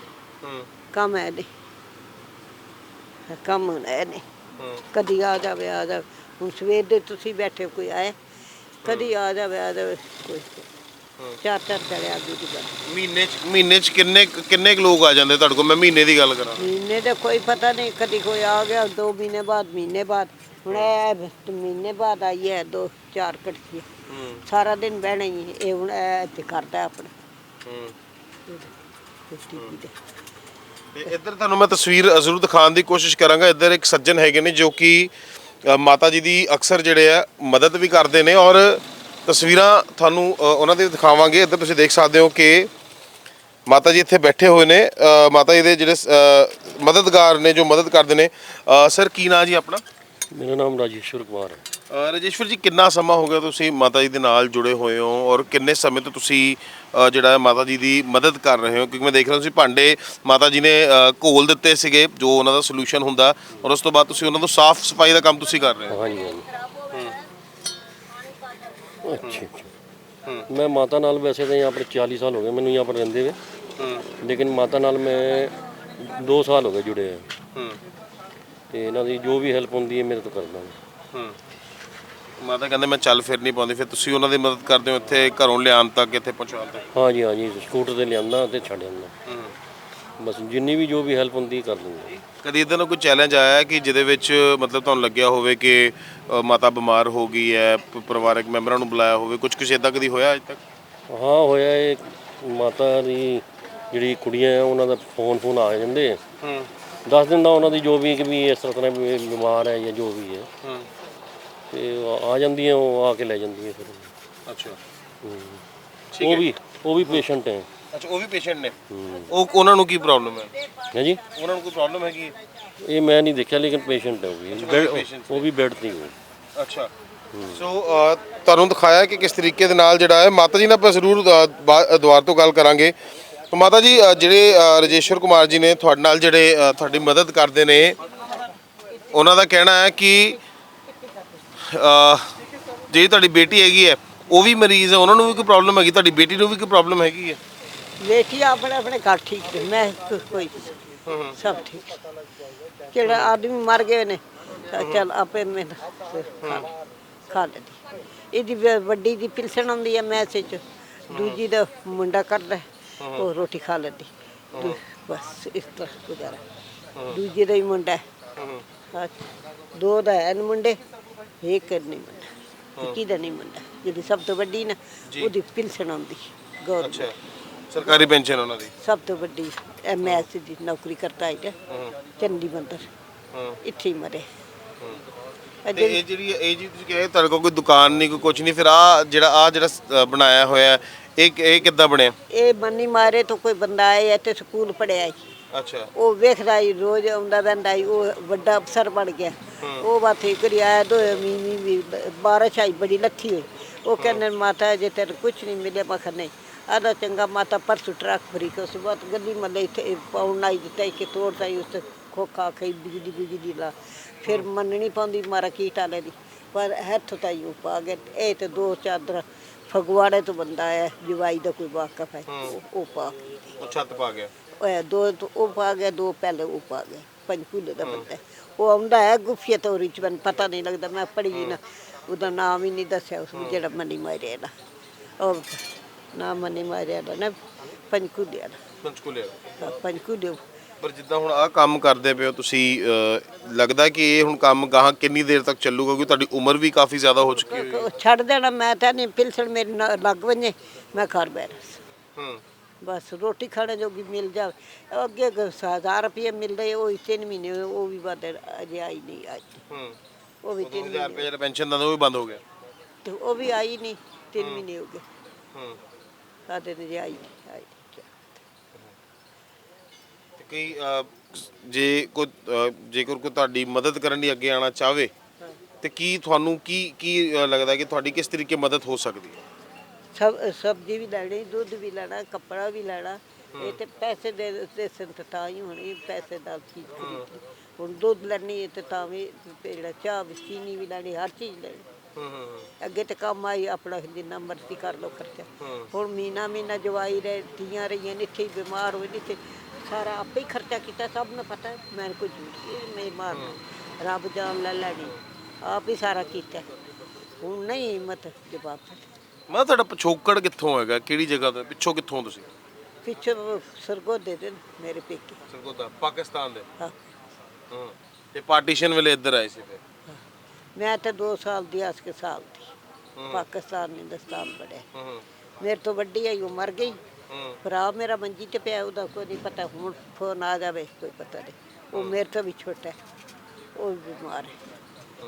Speaker 1: ਹੂੰ।
Speaker 2: ਕੰਮ ਹੈ ਨਹੀਂ। ਕੰਮ ਹੈ ਨਹੀਂ।
Speaker 1: ਹੂੰ।
Speaker 2: ਕਦੀ ਆ ਜਾਵੇ ਆ ਜਾਵੇ। ਹੁਣ ਸਵੇਰ ਦੇ ਤੁਸੀਂ ਬੈਠੇ ਹੋ, ਕੋਈ ਆਏ ਕਦੀ ਆ ਜਾਵੇ ਆ ਜਾਵੇ ਕੋਈ ਚਾਰ ਚਾਰ ਚੜਿਆ ਦੀ ਗੱਲ।
Speaker 1: ਮਹੀਨੇ ਚ ਮਹੀਨੇ ਚ ਕਿੰਨੇ ਕਿੰਨੇ ਕੁ ਲੋਕ ਆ ਜਾਂਦੇ ਤੁਹਾਡੇ ਕੋਲ? ਮੈਂ ਮਹੀਨੇ ਦੀ ਗੱਲ ਕਰਾਂ।
Speaker 2: ਮਹੀਨੇ ਦਾ ਕੋਈ ਪਤਾ ਨਹੀਂ ਕਦੀ ਕੋਈ ਆ ਗਿਆ ਦੋ ਮਹੀਨੇ ਬਾਅਦ ਮਹੀਨੇ ਬਾਅਦ। ਹੁਣ ਇਹ ਮਹੀਨੇ ਬਾਅਦ ਆਈ ਹੈ ਦੋ ਚਾਰ ਕੜਕੀ
Speaker 1: ਹੂੰ।
Speaker 2: ਸਾਰਾ ਦਿਨ ਬਹਿਣਾ ਹੀ। ਇਹ ਹੁਣ ਇਹ ਇੱਥੇ ਕਰਦਾ ਆਪਣਾ।
Speaker 1: ਹੂੰ।
Speaker 2: ਤੇ
Speaker 1: ਇੱਧਰ ਤੁਹਾਨੂੰ ਮੈਂ ਤਸਵੀਰ ਜ਼ਰੂਰ ਦਿਖਾਉਣ ਦੀ ਕੋਸ਼ਿਸ਼ ਕਰਾਂਗਾ। ਇੱਧਰ ਇੱਕ ਸੱਜਣ ਹੈਗੇ ਨੇ ਜੋ ਕਿ ਮਾਤਾ ਜੀ ਦੀ ਅਕਸਰ ਜਿਹੜੇ ਆ ਮਦਦ ਵੀ ਕਰਦੇ ਨੇ ਔਰ ਤਸਵੀਰਾਂ ਤੁਹਾਨੂੰ ਅ, ਉਹਨਾਂ ਦੇ ਦਿਖਾਵਾਂਗੇ। ਇੱਧਰ ਤੁਸੀਂ ਦੇਖ ਸਕਦੇ ਹੋ ਕਿ ਮਾਤਾ ਜੀ ਇੱਥੇ ਬੈਠੇ ਹੋਏ ਨੇ। ਅ, ਮਾਤਾ ਜੀ ਦੇ ਜਿਹੜੇ ਅ, ਮਦਦਗਾਰ ਨੇ ਜੋ ਮਦਦ ਕਰਦੇ ਨੇ। ਅ, ਸਰ ਕੀ ਨਾਂ ਜੀ ਆਪਣਾ?
Speaker 3: ਮੇਰਾ ਨਾਮ ਰਾਜੇਸ਼ਵਰ ਕੁਮਾਰ ਹੈ
Speaker 1: ਅ, ਰਾਜੇਸ਼ਵਰ ਜੀ ਕਿੰਨਾ ਸਮਾਂ ਹੋ ਗਿਆ ਤੁਸੀਂ ਮਾਤਾ ਜੀ ਦੇ ਨਾਲ ਜੁੜੇ ਹੋਏ ਹੋ ਔਰ ਕਿੰਨੇ ਸਮੇਂ ਤੋਂ ਤੁਸੀਂ ਅ, ਜਿਹੜਾ ਹੈ ਮਾਤਾ ਜੀ ਦੀ ਮਦਦ ਕਰ ਰਹੇ ਹੋ ਕਿਉਂਕਿ ਮੈਂ ਦੇਖ ਰਿਹਾ ਤੁਸੀਂ ਭਾਂਡੇ ਮਾਤਾ ਜੀ ਨੇ ਅ, ਘੋਲ ਦਿੱਤੇ ਸੀਗੇ ਜੋ ਉਹਨਾਂ ਦਾ ਸੋਲੂਸ਼ਨ ਹੁੰਦਾ ਔਰ ਉਸ ਤੋਂ ਬਾਅਦ ਤੁਸੀਂ ਉਹਨਾਂ ਤੋਂ ਸਾਫ਼ ਸਫਾਈ ਦਾ ਕੰਮ ਤੁਸੀਂ ਕਰ ਰਹੇ ਹੋ
Speaker 3: ਹਾਂਜੀ ਹਾਂਜੀ ਅੱਛਾ ਅੱਛਾ ਮੈਂ ਮਾਤਾ ਨਾਲ ਵੈਸੇ ਤਾਂ यहाँ पर 40 साल हो गए मैंने यहाँ पर रहते हुए लेकिन माता ਨਾਲ ਮੈਂ 2 ਸਾਲ ਹੋ ਗਏ ਜੁੜੇ ਆ
Speaker 1: ਹੂੰ
Speaker 3: ਤੇ ਇਹਨਾਂ ਦੀ ਜੋ ਵੀ ਹੈਲਪ ਹੁੰਦੀ ਹੈ ਮੇਰੇ ਤੋਂ ਕਰਦਾ ਦਾਂਗੇ।
Speaker 1: ਹੂੰ। ਮਾਤਾ ਕਹਿੰਦੇ ਮੈਂ ਚੱਲ ਫਿਰ ਨਹੀਂ ਪਾਉਂਦੀ ਫਿਰ ਤੁਸੀਂ ਉਹਨਾਂ ਦੀ ਮਦਦ ਕਰਦੇ ਹੋ ਇੱਥੇ ਘਰੋਂ ਲਿਆਉਣ ਤੱਕ ਇੱਥੇ ਪਹੁੰਚਾਉਣ ਤੱਕ?
Speaker 3: ਹਾਂਜੀ ਹਾਂਜੀ ਸਕੂਟਰ ਤੇ ਲਿਆਂਦਾ ਤੇ ਛੱਡ ਜਾਂਦਾ
Speaker 1: ਹੂੰ।
Speaker 3: ਬਸ ਜਿੰਨੀ ਵੀ ਜੋ ਵੀ ਹੈਲਪ ਹੁੰਦੀ ਕਰ ਦਿੰਦਾ।
Speaker 1: ਕਦੀ ਇਦਾਂ ਦਾ ਕੋਈ ਚੈਲੰਜ ਆਇਆ ਕਿ ਜਿਹਦੇ ਵਿੱਚ ਮਤਲਬ ਤੁਹਾਨੂੰ ਲੱਗਿਆ ਹੋਵੇ ਕਿ ਮਾਤਾ ਬਿਮਾਰ ਹੋ ਗਈ ਹੈ ਪ- ਪਰਿਵਾਰਕ ਮੈਂਬਰਾਂ ਨੂੰ ਬੁਲਾਇਆ ਹੋਵੇ ਕੁਝ ਕੁਝ ਇਦਾਂ ਕਦੀ ਹੋਇਆ ਅੱਜ ਤੱਕ?
Speaker 3: ਹਾਂ ਹੋਇਆ ਇਹ ਮਾਤਾ ਦੀ ਜਿਹੜੀ ਕੁੜੀਆਂ ਆ ਉਹਨਾਂ ਦਾ ਫੋਨ ਫੋਨ ਆ ਜਾਂਦੇ। 10 ਦਿਨ ਉਹਨਾਂ ਦੀ ਜੋ ਵੀ ਕਿ ਵੀ ਇਸ ਤਰ੍ਹਾਂ ਬਿਮਾਰ ਹੈ ਜਾਂ ਜੋ ਵੀ ਹੈ।
Speaker 1: ਹਾਂ।
Speaker 3: ਤੇ ਉਹ ਆ ਜਾਂਦੀਆਂ ਉਹ ਆ ਕੇ ਲੈ ਜਾਂਦੀਆਂ ਫਿਰ।
Speaker 1: ਅੱਛਾ।
Speaker 3: ਉਹ ਵੀ ਉਹ ਵੀ ਪੇਸ਼ੈਂਟ ਹੈ।
Speaker 1: ਅੱਛਾ ਉਹ ਵੀ ਪੇਸ਼ੈਂਟ ਨੇ? ਉਹ ਉਹਨਾਂ ਨੂੰ ਕੀ ਪ੍ਰੋਬਲਮ ਹੈ?
Speaker 3: ਹਾਂਜੀ
Speaker 1: ਉਹਨਾਂ ਨੂੰ ਕੋਈ ਪ੍ਰੋਬਲਮ ਹੈਗੀ ਹੈ?
Speaker 3: ਇਹ ਮੈਂ ਨਹੀਂ ਦੇਖਿਆ ਲੇਕਿਨ ਪੇਸ਼ੈਂਟ ਹੈ ਉਹ ਵੀ। ਉਹ ਵੀ ਬੈੱਡ ਤੇ ਹੀ ਹੈ।
Speaker 1: ਅੱਛਾ। ਸੋ ਤੁਹਾਨੂੰ ਦਿਖਾਇਆ ਕਿ ਕਿਸ ਤਰੀਕੇ ਦੇ ਨਾਲ ਜਿਹੜਾ ਹੈ ਮਾਤਾ ਜੀ ਨਾਲ ਆਪਾਂ ਜ਼ਰੂਰ ਦੁਆਰ ਤੋਂ ਗੱਲ ਕਰਾਂਗੇ। ਮਾਤਾ ਜੀ ਅ, ਜਿਹੜੇ ਅ, ਰਾਜੇਸ਼ਵਰ ਕੁਮਾਰ ਜੀ ਨੇ ਤੁਹਾਡੇ ਨਾਲ ਜਿਹੜੇ ਅ, ਤੁਹਾਡੀ ਮਦਦ ਕਰਦੇ ਨੇ ਉਹਨਾਂ ਦਾ ਕਹਿਣਾ ਹੈ ਕਿ ਅ, ਜਿਹੜੀ ਤੁਹਾਡੀ ਬੇਟੀ ਹੈਗੀ ਹੈ ਉਹ ਵੀ ਮਰੀਜ਼ ਹੈ ਉਹਨਾਂ ਨੂੰ ਵੀ ਕੋਈ ਪ੍ਰੋਬਲਮ ਹੈਗੀ ਤੁਹਾਡੀ ਬੇਟੀ ਨੂੰ ਵੀ ਕੋਈ ਪ੍ਰੋਬਲਮ ਹੈਗੀ ਹੈ?
Speaker 2: ਬੇਟੀ ਆਪਣੇ ਆਪਣੇ ਘਰ ਠੀਕ ਨੇ ਮੈਂ ਕੁ- ਕੋਈ ਨਹੀਂ। ਸਭ ਠੀਕ ਕਿਹੜਾ ਆਦਮੀ ਮਰ ਗਏ ਨੇ ਤਾਂ ਚੱਲ ਆਪੇ ਮੈਂ ਖਾ ਇਹਦੀ ਵ- ਵੱਡੀ ਦੀ ਪਿਲਸਣ ਆਉਂਦੀ ਹੈ ਮੈਸੇ ਦੂਜੀ ਦਾ ਮੁੰਡਾ ਕਰਦਾ ਹੈ, ਉਹ ਰੋਟੀ ਖਾ ਲੈਂਦੀ। ਦੂ- ਬਸ ਇਸ ਤਰ੍ਹਾਂ ਗੁਜ਼ਾਰਾ। ਦੂਜੀ ਦਾ ਹੀ ਮੁੰਡਾ ਹੈ। ਹਾਂ, ਦੋ ਦਾ ਹੈ ਨੀ ਮੁੰਡੇ ਇੱਕ ਨਹੀਂ ਮੁੰਡਾ। ਤੇ ਕਿਹਦਾ ਨਹੀਂ ਮੁੰਡਾ? ਜਿਹਦੀ ਸਭ ਤੋਂ ਵੱਡੀ ਨਾ ਉਹਦੀ ਪਿਲਸਣ ਆਉਂਦੀ ਗੌਰਮੈਂਟ
Speaker 1: ਅੱਛਾ। ਸਰਕਾਰੀ ਪੈਨਸ਼ਨ ਉਹਨਾਂ ਦੀ?
Speaker 2: ਸਭ ਤੋਂ ਵੱਡੀ ਐਮਐਸ ਦੀ ਨੌਕਰੀ ਕਰਤਾ ਹੈ ਚੰਡੀ ਮੰਦਰ।
Speaker 1: ਹਾਂ।
Speaker 2: ਇੱਥੇ ਹੀ ਮਰੇ
Speaker 1: ਤੇ ਇਹ ਜਿਹੜੀ ਇਹ ਜੀ ਤੁਸੀਂ ਕਹੇ ਤੁਹਾਡੇ ਕੋਲ ਕੋਈ ਦੁਕਾਨ ਨਹੀਂ ਕੋਈ ਕੁਝ ਨਹੀਂ ਫਿਰ ਆ ਜਿਹੜਾ ਆ ਜਿਹੜਾ ਸ- ਅ, ਬਣਾਇਆ ਹੋਇਆ ਹੈ, ਇਹ ਇਹ ਕਿੱਦਾਂ ਬਣਿਆ?
Speaker 2: ਇਹ ਬੰਨੀ ਮਾਰੇ ਤੋਂ ਕੋਈ ਬੰਦਾ ਆਇਆ ਇੱਥੇ ਸਕੂਲ ਪੜਿਆ ਹੈ
Speaker 1: ਅੱਛਾ।
Speaker 2: ਉਹ ਵੇਖਦਾ ਹੀ ਰੋਜ਼ ਆਉਂਦਾ ਰਹਿੰਦਾ ਹੀ ਉਹ ਵੱਡਾ ਅਫਸਰ ਬਣ ਗਿਆ। ਉਹ ਬਾਥੇ ਕਰੀ ਆਇਆ ਦੋ ਮੀਮੀ ਵੀ ਬਾਰਿਸ਼ ਆਈ ਬੜੀ ਲੱਥੀ ਹੋਈ। ਉਹ ਕਹਿੰਦੇ ਮਾਤਾ ਜੇ ਤੇਰੇ ਕੁਝ ਨਹੀਂ ਮਿਲਿਆ ਮੈਂ ਕਿਹਾ ਨਹੀਂ। ਆਦਾ ਚੰਗਾ ਮਾਤਾ ਪਰਸੋਂ ਟਰੱਕ ਭਰੀ ਕੇ ਉਸ ਬਾਅਦ ਗੱਡੀ ਮੱਲੇ ਇੱਥੇ ਪਾਉਣ ਆਈ ਦਿੱਤਾ ਕਿ ਤੋੜਦਾ ਹੀ ਉਸ ਖੋਖਾ ਖਈ ਬਿਜਲੀ ਬਿਜਲੀ ਲਾ। ਫਿਰ ਮੰਨਣੀ ਪਾਉਂਦੀ ਮਾਰਾ ਕੀਟ ਵਾਲੇ ਦੀ। ਪਰ ਹੱਥ ਤਾਈ ਉਹ ਪਾ ਗਏ ਇਹ ਤੇ ਦੋ ਚਾਦਰ ਫਗਵਾੜੇ ਤੋਂ ਬੰਦਾ ਆਇਆ ਜਵਾਈ ਦਾ ਕੋਈ ਵਾਕਫ ਹੈ। ਉਹ- ਉਹ ਪਾ ਕੇ
Speaker 1: ਉਹ ਛੱਤ ਪਾ ਗਿਆ।
Speaker 2: ਉਹ ਦੋ ਤੋਂ ਉਹ ਪਾ ਗਿਆ ਦੋ ਪਹਿਲੇ ਉਹ ਪਾ ਗਿਆ ਪੰਜਕੂਲੇ ਦਾ ਬੰਦਾ ਹੈ। ਉਹ ਆਉਂਦਾ ਹੈ ਗੁਫੀਆ ਤੋਂ ਰਿਚ ਬਨ ਪਤਾ ਨਹੀਂ ਲੱਗਦਾ ਮੈਂ ਪੜ੍ਹੀ ਨਾ ਉਹਦਾ ਨਾਮ ਹੀ ਨਹੀਂ ਦੱਸਿਆ ਉਸ ਨੂੰ ਜਿਹੜਾ ਮੰਨੀ ਮਾਰਿਆ ਦਾ ਉਹ ਨਾਮ ਮੰਨੀ ਮਾਰਿਆ ਦਾ। ਨਾ ਪੰਜਕੂਲੇ ਦਾ।
Speaker 1: ਪੰਚਕੂਲੇ
Speaker 2: ਹਾਂ, ਪੰਜਕੂਲੇ
Speaker 1: ਪਰ ਜਿੱਦਾਂ ਹੁਣ ਆ ਕੰਮ ਕਰਦੇ ਪਏ ਹੋ ਤੁਸੀਂ ਲੱਗਦਾ ਕਿ ਇਹ ਹੁਣ ਕੰਮ ਗਾਹਾਂ ਕਿੰਨੀ ਦੇਰ ਤੱਕ ਚੱਲੂਗਾ? ਕਿਉਂਕਿ ਤੁਹਾਡੀ ਉਮਰ ਵੀ ਕਾਫੀ ਜ਼ਿਆਦਾ ਹੋ ਚੁੱਕੀ ਹੈ।
Speaker 2: ਉਹ ਛੱਡ ਦੇਣਾ ਮੈਂ ਤਾਂ ਨਹੀਂ ਪਿਲਸਣ ਮੇਰੇ ਨਾਲ ਲੱਗ ਵੰਨੇ ਮੈਂ ਘਰ ਬੈਠ
Speaker 1: ਹੂੰ।
Speaker 2: ਬਸ ਰੋਟੀ ਖਾਣੇ ਜੋਗੀ ਮਿਲ ਜਾਵੇ ਅੱਗੇ ਅੱਗੇ 1000 ਰੁਪਏ ਮਿਲਦੇ ਉਹ ਹੀ ਤਿੰਨ ਮਹੀਨੇ ਹੋਏ, ਉਹ ਵੀ ਬਾਅਦ ਅਜੇ ਆਈ ਨਹੀਂ ਆਈ
Speaker 1: ਹੂੰ।
Speaker 2: ਉਹ ਵੀ
Speaker 1: 2000
Speaker 2: ਤਿੰਨ
Speaker 1: ਰੁਪਏ
Speaker 2: ਮਹੀਨੇ
Speaker 1: ਜਿਹੜਾ ਪੈਨਸ਼ਨ ਦਾ ਉਹ ਵੀ ਬੰਦ ਹੋ ਗਿਆ।
Speaker 2: ਤੇ ਉਹ ਵੀ ਆਈ ਨਹੀਂ ਤਿੰਨ ਮਹੀਨੇ ਹੋ ਗਏ।
Speaker 1: ਹੂੰ।
Speaker 2: ਸਾਡੇ ਨੇ ਜੇ ਆਈ ਨਹੀਂ ਆਈ ਨਹੀਂ।
Speaker 1: ਕਈ ਜੇ ਕੋਈ ਜੇਕਰ ਕੋਈ ਤੁਹਾਡੀ ਮਦਦ ਕਰਨ ਲਈ ਅੱਗੇ ਆਣਾ ਚਾਹਵੇ ਤੇ ਕੀ ਤੁਹਾਨੂੰ ਕੀ ਕੀ ਲੱਗਦਾ ਕਿ ਤੁਹਾਡੀ ਕਿਸ ਤਰੀਕੇ ਮਦਦ ਹੋ ਸਕਦੀ ਹੈ?
Speaker 2: ਸਭ ਸਬਜ਼ੀ ਵੀ ਲੈਣੀ ਦੁੱਧ ਵੀ ਲੈਣਾ ਕੱਪੜਾ ਵੀ ਲੈਣਾ ਇਹ ਤੇ ਪੈਸੇ ਦੇ ਦੇ ਸੰਤ ਤਾਂ ਹੀ ਹੋਣੀ ਪੈਸੇ ਦਾ ਚੀਜ਼ ਖਰੀਦਣੀ ਹੁਣ ਦੁੱਧ ਲੈਣੀ ਹੈ ਤੇ ਤਾਂ ਵੀ ਜਿਹੜਾ ਚਾਹ ਵੀ ਚੀਨੀ ਵੀ ਲੈਣੀ ਹਰ ਚੀਜ਼ ਲੈਣੀ।
Speaker 1: ਹੂੰ ਹੂੰ
Speaker 2: ਅੱਗੇ ਤੇ ਕੰਮ ਆਈ ਆਪਣਾ ਜਿੰਨਾ ਮਰਜ਼ੀ ਕਰ ਲੋ ਖਰਚਾ। ਹੁਣ ਮੀਨਾ ਮੀਨਾ ਜਵਾਈ ਰਹੇ ਧੀਆਂ ਰਹੀਆਂ ਨੇ ਇੱਥੇ ਹੀ ਬਿਮਾਰ ਹੋਏ ਨੇ ਇੱਥੇ ਸਾਰਾ ਆਪੇ ਹੀ ਖਰਚਾ ਕੀਤਾ ਸਭ ਨੂੰ ਪਤਾ ਹੈ, ਮੈਂ ਕੋਈ ਝੂਠ ਇਹ ਮੈਂ ਮਾਰਨਾ ਰੱਬ ਜਾਨ ਲੈ ਲੈਣੀ ਆਪ ਹੀ ਸਾਰਾ ਕੀਤਾ। ਹੁਣ ਨਹੀਂ ਹਿੰਮਤ ਜਵਾਬ
Speaker 1: ਮੈਂ ਤੁਹਾਡਾ ਪਿਛੋਕੜ ਕਿੱਥੋਂ ਹੈਗਾ? ਕਿਹੜੀ ਜਗ੍ਹਾ ਤੋਂ? ਪਿੱਛੋਂ ਕਿੱਥੋਂ ਤੁਸੀਂ?
Speaker 2: ਪਿੱਛੇ ਸਰਗੋ ਦੇ ਮੇਰੇ ਪੇਕੇ।
Speaker 1: ਸਰਗੋਦਾ ਪਾਕਿਸਤਾਨ ਦੇ?
Speaker 2: ਹਾਂ।
Speaker 1: ਹਾਂ ਤੇ ਪਾਰਟੀਸ਼ਨ ਵੇਲੇ ਇੱਧਰ ਆਏ ਸੀ ਫਿਰ?
Speaker 2: ਮੈਂ ਤਾਂ 2 ਸਾਲ ਦੀ ਆ ਕੇ ਸਾਲ ਦੀ। ਪਾਕਿਸਤਾਨ ਹਿੰਦੁਸਤਾਨ ਬੜੇ
Speaker 1: ਹੂੰ।
Speaker 2: ਮੇਰੇ ਤੋਂ ਵੱਡੀ ਆਈ ਉਹ ਮਰ ਗਈ। ਭਰਾ ਮੇਰਾ ਮੰਜੀ ਤੇ ਪਿਆ ਉਹਦਾ ਕੋਈ ਨਹੀਂ ਪਤਾ ਹੁਣ ਫੋਨ ਆ ਜਾਵੇ ਕੋਈ ਪਤਾ ਨਹੀਂ। ਉਹ ਮੇਰੇ ਤੋਂ ਵੀ ਛੋਟਾ ਹੈ ਉਹ ਵੀ ਬਿਮਾਰ ਹੈ।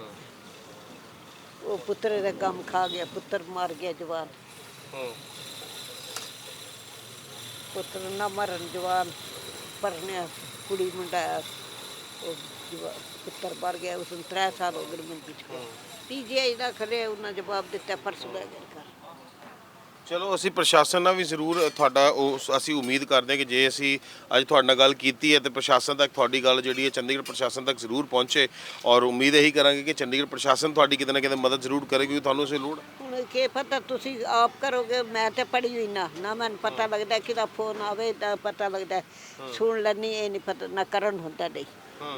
Speaker 2: ਉਹ ਪੁੱਤਰ ਦਾ ਕੰਮ ਖਾ ਗਿਆ ਪੁੱਤਰ ਮਰ ਗਿਆ ਜਵਾਨ। ਪੁੱਤਰ ਨਾ ਮਰਨ ਜਵਾਨ ਪਰਨਿਆ ਕੁੜੀ ਮੁੰਡਾ ਹੈ, ਉਹ ਜਵਾ- ਪੁੱਤਰ ਮਰ ਗਿਆ ਉਸ ਨੂੰ 3 ਸਾਲ ਹੋ ਗਏ ਮੰਜੀ ਤੇ ਪੀਜੀਆਈ ਦਾ ਖਲੇ ਉਹਨਾਂ ਜਵਾਬ ਦਿੱਤਾ ਪਰਸੋਂ ਲੈ ਘਰ
Speaker 1: ਚਲੋ ਅਸੀਂ ਪ੍ਰਸ਼ਾਸਨ ਨਾਲ ਵੀ ਜ਼ਰੂਰ ਤੁਹਾਡਾ ਉਹ ਅਸੀਂ ਉਮੀਦ ਕਰਦੇ ਹਾਂ ਕਿ ਜੇ ਅਸੀਂ ਅੱਜ ਤੁਹਾਡੇ ਨਾਲ ਗੱਲ ਕੀਤੀ ਹੈ ਤੇ ਪ੍ਰਸ਼ਾਸਨ ਤੱਕ ਤੁਹਾਡੀ ਗੱਲ ਜਿਹੜੀ ਹੈ ਚੰਡੀਗੜ੍ਹ ਪ੍ਰਸ਼ਾਸਨ ਤੱਕ ਜ਼ਰੂਰ ਪਹੁੰਚੇ ਔਰ ਉਮੀਦ ਇਹੀ ਕਰਾਂਗੇ ਕਿ ਚੰਡੀਗੜ੍ਹ ਪ੍ਰਸ਼ਾਸਨ ਤੁਹਾਡੀ ਕਿਤੇ ਨਾ ਕਿਤੇ ਮਦਦ ਜ਼ਰੂਰ ਕਰੇ ਕਿਉਂਕਿ ਤੁਹਾਨੂੰ ਇਸ ਦੀ ਲੋੜ ਹੈ।
Speaker 2: ਹੁਣ ਕੀ ਪਤਾ ਤੁਸੀਂ ਆਪ ਕਰੋਗੇ ਮੈਂ ਤੇ ਪੜੀ ਹੋਈ ਨਾ ਨਾ ਮੈਨੂੰ ਪਤਾ ਲੱਗਦਾ ਕਿਦਾ ਫੋਨ ਆਵੇ ਤਾਂ ਪਤਾ ਲੱਗਦਾ ਸੁਣ ਲੈਣੀ ਇਹ ਨਹੀਂ ਪਤਾ ਨਾ ਕਰਨ ਹੁੰਦਾ ਨਹੀਂ।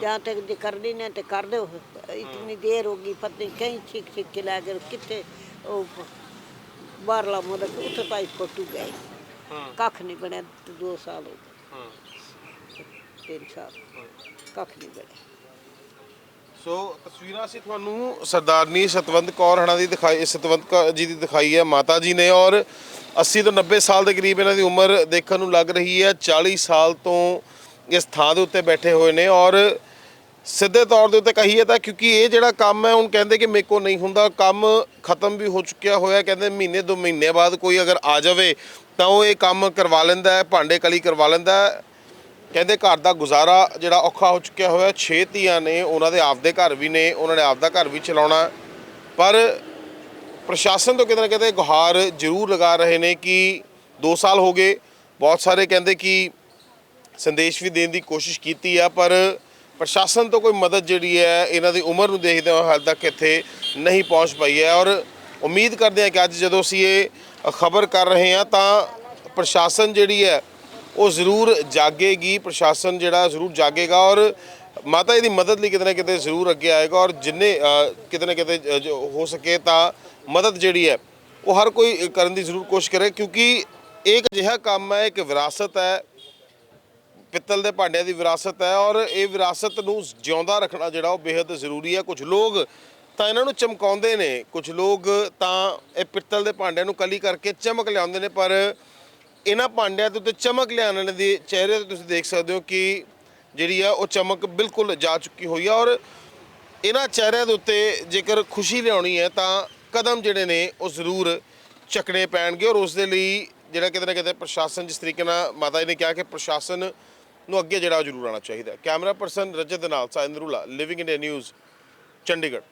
Speaker 2: ਜਾਂ ਤੱਕ ਜੇ ਕਰਨੀ ਨੇ ਤੇ ਕਰ ਦਿਓ ਇਤਨੀ ਦੇਰ ਹੋ ਗਈ ਪਤਾ ਨਹੀਂ ਕहीं ਛਿਕ ਛਿਕ ਕੇ ਲਾ ਕੇ ਕਿੱਥੇ ਉਹ ਬਾਹਰਲਾ ਮੁਲਕ ਉੱਥੇ ਪਾਈ ਫੋਟੂ ਗਏ। ਕੱਖ ਨਹੀਂ ਬਣਿਆ ਤੇ ਦੋ ਸਾਲ ਹੋ ਗਏ। ਤਿੰਨ ਸਾਲ। ਕੱਖ ਨਹੀਂ ਬਣਿਆ।
Speaker 1: ਸੋ ਤਸਵੀਰਾਂ ਅਸੀਂ ਤੁਹਾਨੂੰ ਸਰਦਾਰਨੀ ਸਤਵੰਤ ਕੌਰ ਹਣਾ ਦੀ ਦਿਖਾਈ ਸਤਵੰਤ ਕੌਰ ਜੀ ਦੀ ਦਿਖਾਈ ਹੈ ਮਾਤਾ ਜੀ ਨੇ। ਔਰ 80 ਤੋਂ 90 ਸਾਲ ਦੇ ਕਰੀਬ ਇਹਨਾਂ ਦੀ ਉਮਰ ਦੇਖਣ ਨੂੰ ਲੱਗ ਰਹੀ ਹੈ। 40 ਸਾਲ ਤੋਂ ਇਸ ਥਾਂ ਦੇ ਉੱਤੇ ਬੈਠੇ ਹੋਏ ਨੇ। ਔਰ ਸਿੱਧੇ ਤੌਰ ਦੇ ਉੱਤੇ ਕਹੀਏ ਤਾਂ ਕਿਉਂਕਿ ਇਹ ਜਿਹੜਾ ਕੰਮ ਹੈ, ਹੁਣ ਕਹਿੰਦੇ ਕਿ ਮੇਰੇ ਕੋਲ ਨਹੀਂ ਹੁੰਦਾ, ਕੰਮ ਖਤਮ ਵੀ ਹੋ ਚੁੱਕਿਆ ਹੋਇਆ, ਕਹਿੰਦੇ ਮਹੀਨੇ ਦੋ ਮਹੀਨੇ ਬਾਅਦ ਕੋਈ ਅਗਰ ਆ ਜਾਵੇ ਤਾਂ ਉਹ ਇਹ ਕੰਮ ਕਰਵਾ ਲੈਂਦਾ ਹੈ, ਭਾਂਡੇ ਕਲੀ ਕਰਵਾ ਲੈਂਦਾ ਹੈ। ਕਹਿੰਦੇ ਘਰ ਦਾ ਗੁਜ਼ਾਰਾ ਜਿਹੜਾ ਔਖਾ ਹੋ ਚੁੱਕਿਆ ਹੋਇਆ, ਛੇ ਧੀਆਂ ਨੇ, ਉਹਨਾਂ ਦੇ ਆਪਦੇ ਘਰ ਵੀ ਨੇ, ਉਹਨਾਂ ਨੇ ਆਪਦਾ ਘਰ ਵੀ ਚਲਾਉਣਾ। ਪਰ ਪ੍ਰਸ਼ਾਸਨ ਤੋਂ ਕਿਤੇ ਨਾ ਕਿਤੇ ਗੁਹਾਰ ਜ਼ਰੂਰ ਲਗਾ ਰਹੇ ਨੇ ਕਿ 2 ਸਾਲ ਹੋ ਗਏ, ਬਹੁਤ ਸਾਰੇ ਕਹਿੰਦੇ ਕਿ ਸੰਦੇਸ਼ ਵੀ ਦੇਣ ਦੀ ਕੋਸ਼ਿਸ਼ ਕੀਤੀ ਆ, ਪਰ ਪ੍ਰਸ਼ਾਸਨ ਤੋਂ ਕੋਈ ਮਦਦ ਜਿਹੜੀ ਹੈ, ਇਹਨਾਂ ਦੀ ਉਮਰ ਨੂੰ ਦੇਖਦੇ ਹੋਏ ਹਾਲ ਤੱਕ ਇੱਥੇ ਨਹੀਂ ਪਹੁੰਚ ਪਾਈ ਹੈ ਔਰ ਉਮੀਦ ਕਰਦੇ ਹਾਂ ਕਿ ਅੱਜ ਜਦੋਂ ਅਸੀਂ ਇਹ ਖਬਰ ਕਰ ਰਹੇ ਹਾਂ ਤਾਂ ਪ੍ਰਸ਼ਾਸਨ ਜਿਹੜੀ ਹੈ, ਉਹ ਜ਼ਰੂਰ ਜਾਗੇਗੀ, ਪ੍ਰਸ਼ਾਸਨ ਜਿਹੜਾ ਜ਼ਰੂਰ ਜਾਗੇਗਾ ਔਰ ਮਾਤਾ ਜੀ ਦੀ ਮਦਦ ਲਈ ਕਿਤੇ ਨਾ ਕਿਤੇ ਜ਼ਰੂਰ ਅੱਗੇ ਆਏਗਾ ਔਰ ਜਿੰਨੇ ਕਿਤੇ ਨਾ ਕਿਤੇ ਜੋ ਹੋ ਸਕੇ ਤਾਂ ਮਦਦ ਜਿਹੜੀ ਹੈ, ਉਹ ਹਰ ਕੋਈ ਕਰਨ ਦੀ ਜ਼ਰੂਰ ਕੋਸ਼ਿਸ਼ ਕਰੇ ਕਿਉਂਕਿ ਇਹ ਇੱਕ ਅਜਿਹਾ ਕੰਮ ਹੈ, ਇੱਕ ਵਿਰਾਸਤ ਹੈ ਪਿੱਤਲ ਦੇ ਭਾਂਡਿਆਂ ਦੀ ਵਿਰਾਸਤ ਹੈ ਔਰ ਇਹ ਵਿਰਾਸਤ ਨੂੰ ਜਿਉਂਦਾ ਰੱਖਣਾ ਜਿਹੜਾ ਉਹ ਬੇहद ਜ਼ਰੂਰੀ ਹੈ। ਕੁਝ ਲੋਕ ਤਾਂ ਇਹਨਾਂ ਨੂੰ ਚਮਕਾਉਂਦੇ ਨੇ, ਕੁਝ ਲੋਕ ਤਾਂ ਇਹ ਪਿੱਤਲ ਦੇ ਭਾਂਡਿਆਂ ਨੂੰ ਕਲੀ ਕਰਕੇ ਚਮਕ ਲਿਆਉਂਦੇ ਨੇ, ਪਰ ਇਹਨਾਂ ਭਾਂਡਿਆਂ ਦੇ ਉੱਤੇ ਚਮਕ ਲਿਆਉਣ ਦੇ ਚਿਹਰੇ ਤੇ ਤੁਸੀਂ ਦੇਖ ਸਕਦੇ ਹੋ ਕਿ ਜਿਹੜੀ ਆ ਉਹ ਚਮਕ ਬਿਲਕੁਲ ਜਾ ਚੁੱਕੀ ਹੋਈ ਹੈ ਔਰ ਇਹਨਾਂ ਚਿਹਰਿਆਂ ਦੇ ਉੱਤੇ ਜੇਕਰ ਖੁਸ਼ੀ ਲਿਆਉਣੀ ਹੈ ਤਾਂ ਕਦਮ ਜਿਹੜੇ ਨੇ ਉਹ ਜ਼ਰੂਰ ਚੱਕਣੇ ਪੈਣਗੇ ਔਰ ਉਸ ਦੇ ਲਈ ਜਿਹੜਾ ਕਿਤੇ ਨਾ ਕਿਤੇ ਪ੍ਰਸ਼ਾਸਨ ਜਿਸ ਤਰੀਕੇ ਨਾਲ ਮਾਤਾ ਜੀ ਨੇ ਕਿਹਾ ਕਿ ਪ੍ਰਸ਼ਾਸਨ ਨੂੰ ਅੱਗੇ ਜਿਹੜਾ ਉਹ ਜ਼ਰੂਰ ਆਉਣਾ ਚਾਹੀਦਾ ਕੈਮਰਾ ਪਰਸਨ ਰਜਤ ਦੇ ਨਾਲ ਸਾਇੰਦਰੂਲਾ ਲਿਵਿੰਗ ਇੰਡੀਆ ਨਿਊਜ਼ ਚੰਡੀਗੜ੍ਹ।